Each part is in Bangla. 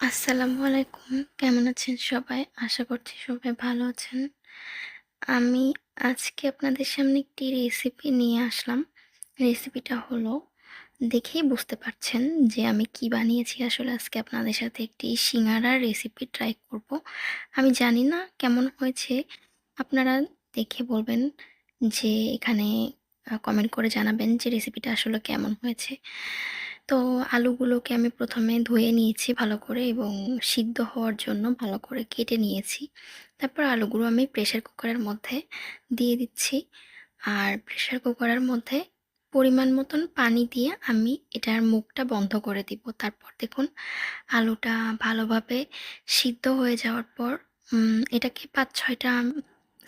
আসসালামু আলাইকুম। কেমন আছেন সবাই? আশা করছি সবাই ভালো আছেন। আমি আজকে আপনাদের সামনে একটি রেসিপি নিয়ে আসলাম। রেসিপিটা হলো, দেখেই বুঝতে পারছেন যে আমি কি বানিয়েছি আসলে আজকে আপনাদের সাথে একটি সিঙ্গারার রেসিপি ট্রাই করব। আমি জানি না কেমন হয়েছে। আপনারা দেখে বলবেন যে এখানে কমেন্ট করে জানাবেন যে রেসিপিটা আসলে কেমন হয়েছে। তো আলুগুলোকে আমি প্রথমে ধুয়ে নিয়েছি ভালো করে এবং সিদ্ধ হওয়ার জন্য ভালো করে কেটে নিয়েছি। তারপর আলুগুলো আমি প্রেশার কুকারের মধ্যে দিয়ে দিচ্ছি। আর প্রেশার কুকারের মধ্যে পরিমাণ মতন পানি দিয়ে আমি এটার মুখটা বন্ধ করে দিব। তারপর দেখুন আলুটা ভালোভাবে সিদ্ধ হয়ে যাওয়ার পর এটাকে পাঁচ ছয়টা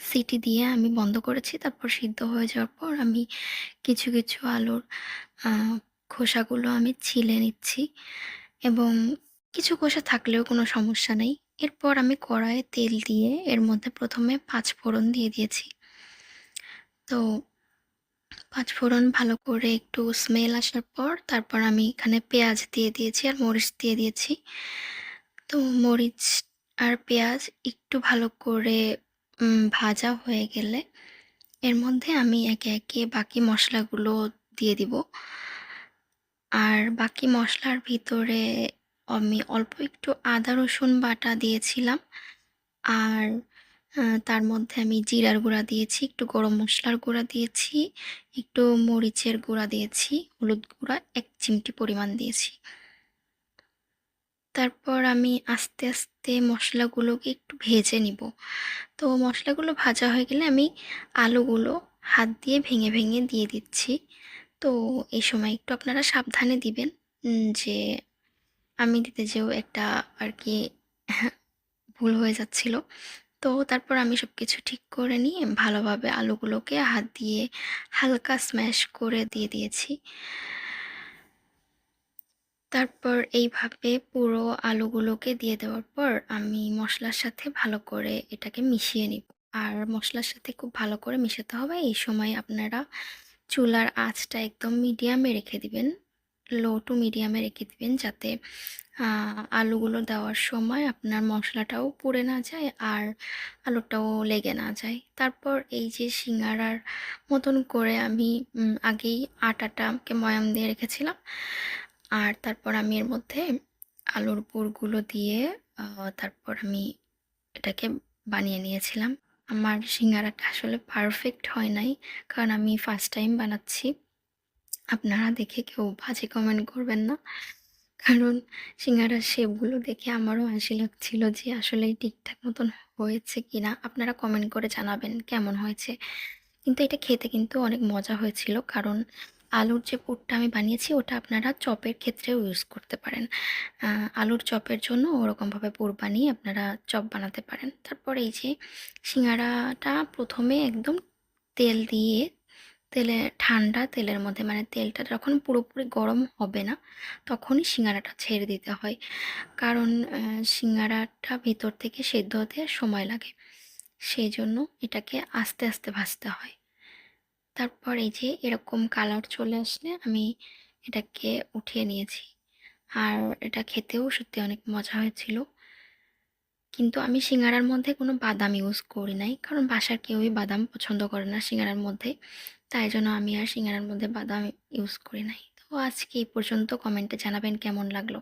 সিটি দিয়ে আমি বন্ধ করেছি। তারপর সিদ্ধ হয়ে যাওয়ার পর আমি কিছু, কিছু আলুর খোসাগুলো আমি ছিলে নিচ্ছি এবং কিছু খোসা থাকলেও কোনো সমস্যা নেই। এরপর আমি কড়াইয়ে তেল দিয়ে এর মধ্যে প্রথমে পাঁচফোড়ন দিয়ে দিয়েছি। তো পাঁচফোড়ন ভালো করে একটু স্মেল আসার পর তারপর আমি এখানে পেঁয়াজ দিয়ে দিয়েছি আর মরিচ দিয়ে দিয়েছি। তো মরিচ আর পেঁয়াজ একটু ভালো করে ভাজা হয়ে গেলে এর মধ্যে আমি একে, একে বাকি মশলাগুলো দিয়ে দিব। আর বাকি মশলার ভিতরে আমি অল্প একটু আদা রসুন বাটা দিয়েছিলাম। আর তার মধ্যে আমি জিরার গুঁড়া দিয়েছি, একটু গরম মশলার গুঁড়া দিয়েছি, একটু মরিচের গুঁড়া দিয়েছি, হলুদ গুঁড়া এক চিমটি পরিমাণ দিয়েছি। তারপর আমি আস্তে, আস্তে মশলাগুলোকে একটু ভেজে নিব। তো মশলাগুলো ভাজা হয়ে গেলে আমি আলুগুলো হাত দিয়ে ভেঙে, ভেঙে দিয়ে দিচ্ছি। তো এই সময় একটু আপনারা সাবধানে দিবেন যে আমি দিতে যেও একটা আর কি ভুল হয়ে যাচ্ছিল। তো তারপর আমি সব কিছু ঠিক করে নিয়ে ভালোভাবে আলুগুলোকে হাত দিয়ে হালকা স্ম্যাশ করে দিয়ে দিয়েছি। তারপর এইভাবে পুরো আলুগুলোকে দিয়ে দেওয়ার পর আমি মশলার সাথে ভালো করে এটাকে মিশিয়ে নিব। আর মশলার সাথে খুব ভালো করে মিশাতে হবে। এই সময় আপনারা চুলার আঁচটা একদম মিডিয়ামে রেখে দিবেন। লো টু মিডিয়ামে রেখে দিবেন যাতে আলুগুলো দেওয়ার সময় আপনার মশলাটাও পুড়ে না যায় আর আলুটাও লেগে না যায়। তারপর এই যে সিঙ্গারার মতন করে আমি আগেই আটাটাকে ময়াম দিয়ে রেখেছিলাম। আর তারপর আমি এর মধ্যে আলুর পুরগুলো দিয়ে তারপর আমি এটাকে বানিয়ে নিয়েছিলাম। আমার সিঙ্গারাটা আসলে পারফেক্ট হয় নাই। কারণ আমি ফার্স্ট টাইম বানাচ্ছি। আপনারা দেখে কেউ বাজে কমেন্ট করবেন না। কারণ সিঙ্গারার শেপগুলো দেখে আমারও হাসি লাগছিল যে আসলে ঠিকঠাক মতন হয়েছে কি না আপনারা কমেন্ট করে জানাবেন কেমন হয়েছে। কিন্তু এটা খেতে কিন্তু অনেক মজা হয়েছিল। কারণ আলুর যে পুরটা আমি বানিয়েছি ওটা আপনারা চপের ক্ষেত্রেও ইউজ করতে পারেন। আলুর চপের জন্য ওরকমভাবে পুর বানিয়ে আপনারা চপ বানাতে পারেন। তারপর এই যে সিঙ্গারাটা প্রথমে একদম তেল দিয়ে তেলে ঠান্ডা তেলের মধ্যে মানে তেলটা যখন পুরোপুরি গরম হবে না তখনই সিঙ্গারাটা ছেড়ে দিতে হয়। কারণ সিঙ্গারাটা ভিতর থেকে সেদ্ধ হতে সময় লাগে। সেই জন্য এটাকে আস্তে, আস্তে ভাজতে হয়। তারপর এই যে এরকম কালার চলে আসলে আমি এটাকে উঠিয়ে নিয়েছি। আর এটা খেতেও সত্যি অনেক মজা হয়েছিল। কিন্তু আমি সিঙ্গারার মধ্যে কোনো বাদাম ইউজ করি নাই। কারণ বাসার কেউই বাদাম পছন্দ করে না সিঙ্গারার মধ্যে। তাই জন্য আমি আর সিঙ্গারার মধ্যে বাদাম ইউজ করি নাই। তো আজকে এই পর্যন্ত কমেন্টে জানাবেন কেমন লাগল।